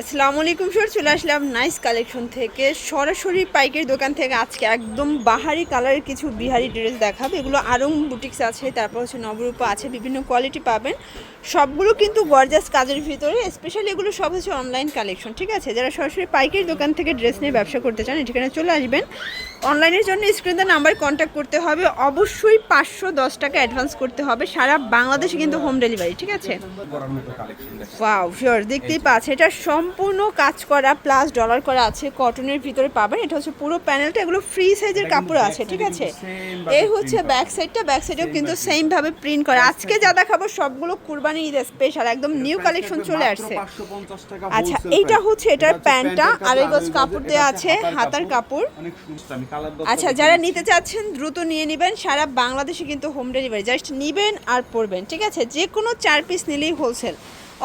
আসসালামু আলাইকুম স্যার চলে আসলাম নাইস কালেকশন থেকে। সরাসরি পাইকারি দোকান থেকে আজকে একদম বাহারি কালারের কিছু বিহারি ড্রেস দেখাবে। এগুলো আরং বুটিক্স আছে তারপর হচ্ছে নবরূপা আছে বিভিন্ন কোয়ালিটি পাবেন। সবগুলো কিন্তু গর্জাস কাজের ভিতরে স্পেশালি এগুলো সব হচ্ছে অনলাইন কালেকশন ঠিক আছে? যারা সরাসরি পাইকারি দোকান থেকে ড্রেস নিয়ে ব্যবসা করতে চান এখানে চলে আসবেন। অনলাইনের জন্য স্ক্রিনে নাম্বার কন্ট্যাক্ট করতে হবে। অবশ্যই পাঁচশো দশ টাকা অ্যাডভান্স করতে হবে। সারা বাংলাদেশে কিন্তু হোম ডেলিভারি ঠিক আছে? ওয়াও শিওর দেখতেই পাচ্ছে এটা সম্পূর্ণ কাজ করা প্লাস ডলার করা আছে কটনের ভিতরে পাবেন। এটা হচ্ছে পুরো প্যানেলটা এগুলো ফ্রি সাইজের কাপড় আছে ঠিক আছে? এই হচ্ছে ব্যাক সাইডটা ব্যাক সাইডেও কিন্তু সেম ভাবে প্রিন্ট করা। আজকে যা দেখাবো সবগুলো কুরবানি ঈদ স্পেশাল একদম নিউ কালেকশন চলে আসছে। আচ্ছা এইটা হচ্ছে এটার প্যান্টটা আড়াই গজ কাপড় দেওয়া আছে হাতার কাপড়। আচ্ছা যারা নিতে চাচ্ছেন দ্রুত নিয়ে নেবেন সারা বাংলাদেশে কিন্তু হোম ডেলিভারি জাস্ট নিবেন আর পরবেন ঠিক আছে? যে কোনো চার পিস নিলেই হোলসেল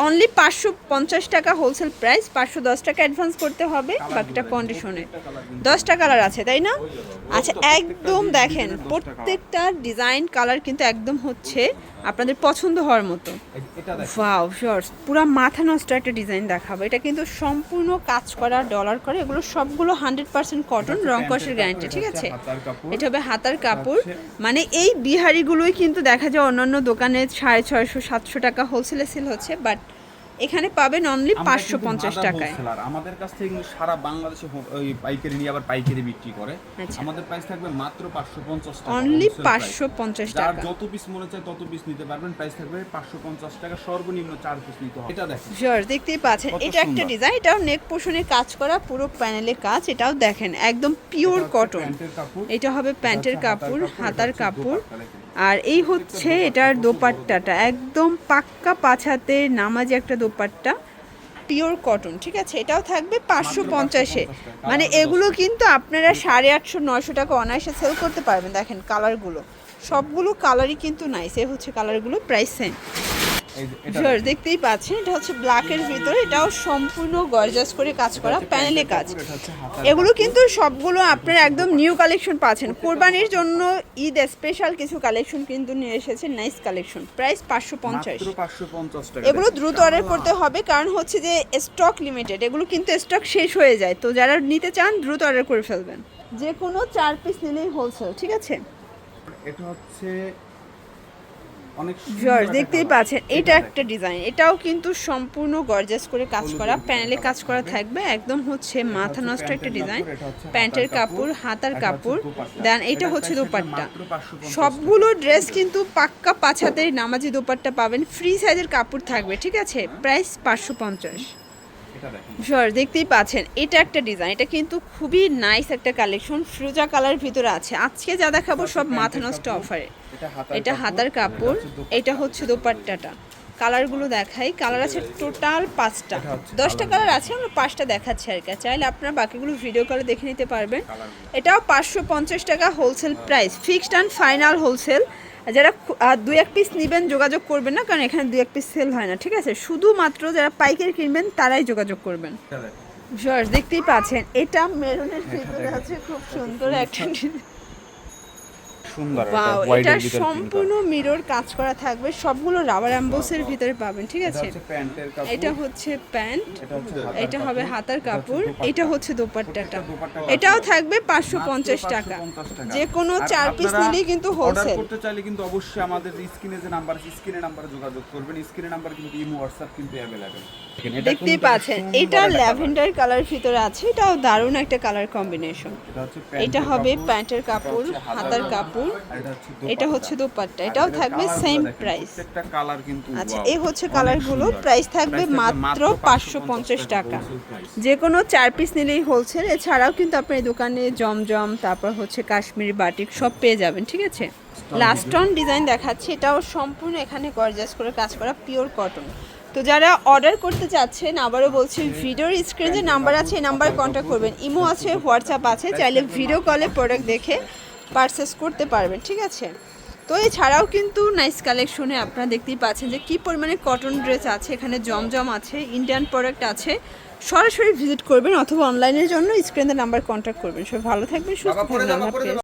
অনলি পাঁচশো পঞ্চাশ টাকা হোলসেল প্রাইস পাঁচশো দশ টাকা অ্যাডভান্স করতে হবে, বাকিটা কন্ডিশনে দশটা কালার আছে, তাই না? আচ্ছা একদম দেখেন, প্রত্যেকটা ডিজাইন কালার কিন্তু একদম হচ্ছে আপনাদের পছন্দ হওয়ার মতো। ভাও শর্টস পুরো মাথা নষ্ট একটা ডিজাইন দেখাবো। এটা কিন্তু সম্পূর্ণ কাজ করা ডলার করে এগুলো সবগুলো হান্ড্রেড পার্সেন্ট কটন রং কষের গ্যারান্টি ঠিক আছে? এটা হবে হাতার কাপড়। মানে এই বিহারিগুলোই কিন্তু দেখা যায় অন্যান্য দোকানে সাড়ে ছয়শো সাতশো টাকা হোলসেলে সেল হচ্ছে বাট এখানে পাবেন অনলি পাঁচশো পঞ্চাশ টাকায়। আমাদের কাছ থেকে সারা বাংলাদেশে ওই পাইকারি নিয়ে আবার পাইকারি বিক্রি করে। আচ্ছা। আমাদের প্রাইস থাকবে মাত্র 550 টাকা অনলি পাঁচশো পঞ্চাশ টাকা। যত পিস মনে চায় তত পিস নিতে পারবেন। প্রাইস থাকবে 550 টাকা। সর্বনিম্ন চার পিস নিতে হবে। এটা দেখেন। শিওর দেখতেই পাচ্ছেন। এটা একটা ডিজাইন এটাও নেক পোষণে কাজ করা পুরো প্যানেলে কাজ এটাও দেখেন। একদম পিওর কটন এটা হবে প্যান্টের কাপড় হাতার কাপড়। আর এই হচ্ছে এটার দোপাট্টাটা, একদম পাক্কা পাছাতে নামাজি একটা দোপাট্টা পিওর কটন ঠিক আছে? এটাও থাকবে পাঁচশো পঞ্চাশে। মানে এগুলো কিন্তু আপনারা সাড়ে আটশো, নয়শো টাকা অনায়াসে সেল করতে পারবেন। দেখেন কালারগুলো সবগুলো কালারই কিন্তু নাইস এ হচ্ছে কালারগুলো প্রাইস সেম শিওর দেখতেই পাচ্ছেন এটা হচ্ছে ব্ল্যাকের ভিতরে এটাও সম্পূর্ণ গর্জাস করে কাজ করা প্যানেলে কাজ। এগুলো কিন্তু সবগুলো আপনার একদম নিউ কালেকশন পাচ্ছেন। কোরবানির জন্য ঈদ স্পেশাল কিছু কালেকশন কিন্তু নিয়ে এসেছে নাইস কালেকশন প্রাইস পাঁচশো পঞ্চাশ। মাত্র 550 এগুলো দ্রুত অর্ডার করতে হবে কারণ হচ্ছে যে স্টক লিমিটেড এগুলো কিন্তু স্টক শেষ হয়ে যায়। তো যারা নিতে চান দ্রুত অর্ডার করে ফেলবেন। যে কোনো চার পিস নিলেই হোলসেল ঠিক আছে? এটা হচ্ছে অনেক দেখতেই পাচ্ছেন এটা একটা ডিজাইন এটাও কিন্তু সম্পূর্ণ গর্জাস করে কাজ করা প্যানেলে কাজ করা থাকবে। একদম হচ্ছে মাথা নষ্ট একটা ডিজাইন প্যান্টের কাপড় হাতার কাপড়। দেন এটা হচ্ছে দোপাট্টা। সবগুলো ড্রেস কিন্তু পাক্কা পাছাতে নামাজি দোপাট্টা পাবেন। ফ্রি সাইজের কাপড় থাকবে ঠিক আছে? প্রাইস পাঁচশো পঞ্চাশ। সর দেখতেই পাচ্ছেন এটা একটা ডিজাইন এটা কিন্তু খুবই নাইস একটা কালেকশন ফ্রুজা কালার ভিতরে আছে। আজকে যা দেখাবো সব মাথা নষ্ট অফারে এটা হাতার কাপড় এটা হচ্ছে দোপাট্টাটা। কালারগুলো দেখাই কালার আছে টোটাল পাঁচটা। দশটা কালার আছে আমরা পাঁচটা দেখাচ্ছি আর কি। চাইলে আপনারা বাকিগুলো ভিডিও কলে দেখে নিতে পারবেন। এটাও পাঁচশো পঞ্চাশ টাকা wholesale price fixed and final wholesale যারা দু এক পিস নেবেন যোগাযোগ করবেন না কারণ এখানে দু এক পিস সেল হয় না ঠিক আছে? শুধুমাত্র যারা পাইকারি কিনবেন তারাই যোগাযোগ করবেন। দেখতেই পাচ্ছেন এটা মেরুনের ভিতরে আছে খুব সুন্দর একটা সুন্দর এটা সম্পূর্ণ মিরর কাজ করা থাকবে সবগুলো রাবার অ্যাম্বোসের ভিতরে পাবেন ঠিক আছে? এটা হচ্ছে প্যান্টের কাপড়। এটা হচ্ছে প্যান্ট এটা হবে হাতার কাপড় এটা হচ্ছে দোপাট্টাটা। এটাও থাকবে পাঁচশো পঞ্চাশ টাকা। 550 যে কোনো চার পিস নিলেই কিন্তু হোলসেল করতে চাইলে কিন্তু অবশ্যই আমাদের স্ক্রিনে যে নাম্বার স্ক্রিনে নাম্বারে যোগাযোগ করবেন। স্ক্রিনে নাম্বার কিন্তু ইমো হোয়াটসঅ্যাপ কিন্তু অ্যাভেলেবেল দেখতেই পাচ্ছেন এটা ল্যাভেন্ডার কালার ভিতরে আছে এটাও দারুণ একটা কালার কম্বিনেশন এটা হবে প্যান্টের কাপড় হাতার কাপড়। আর এটা হচ্ছে দোপাট্টা। এটাও থাকবে সেম প্রাইস আচ্ছা এই হচ্ছে কালারগুলো প্রাইস থাকবে মাত্র পাঁচশো পঞ্চাশ টাকা। যে কোনো চার পিস নিলেই হোলসেল এছাড়াও কিন্তু আপনার এই দোকানে জমজম তারপর হচ্ছে কাশ্মীরি বাটিক সব পেয়ে যাবেন ঠিক আছে? লাস্ট অন ডিজাইন দেখাচ্ছি এটাও সম্পূর্ণ এখানে গর্জাস করে কাজ করা পিওর কটন তো যারা অর্ডার করতে চাচ্ছেন আবারও বলছি ভিডিওর স্ক্রিনে যে নাম্বার আছে এই নাম্বার কন্ট্যাক্ট করবেন। ইমো আছে হোয়াটসঅ্যাপ আছে চাইলে ভিডিও কলে প্রোডাক্ট দেখে পারচেস করতে পারবেন ঠিক আছে? তো এছাড়াও কিন্তু নাইস কালেকশনে আপনারা দেখতেই পাচ্ছেন যে কি পরিমাণে কটন ড্রেস আছে এখানে জমজম আছে ইন্ডিয়ান প্রোডাক্ট আছে। সরাসরি ভিজিট করবেন অথবা অনলাইনের জন্য স্ক্রিনের নাম্বার কন্ট্যাক্ট করবেন। সব ভালো থাকবেন সুস্থ থাকবেন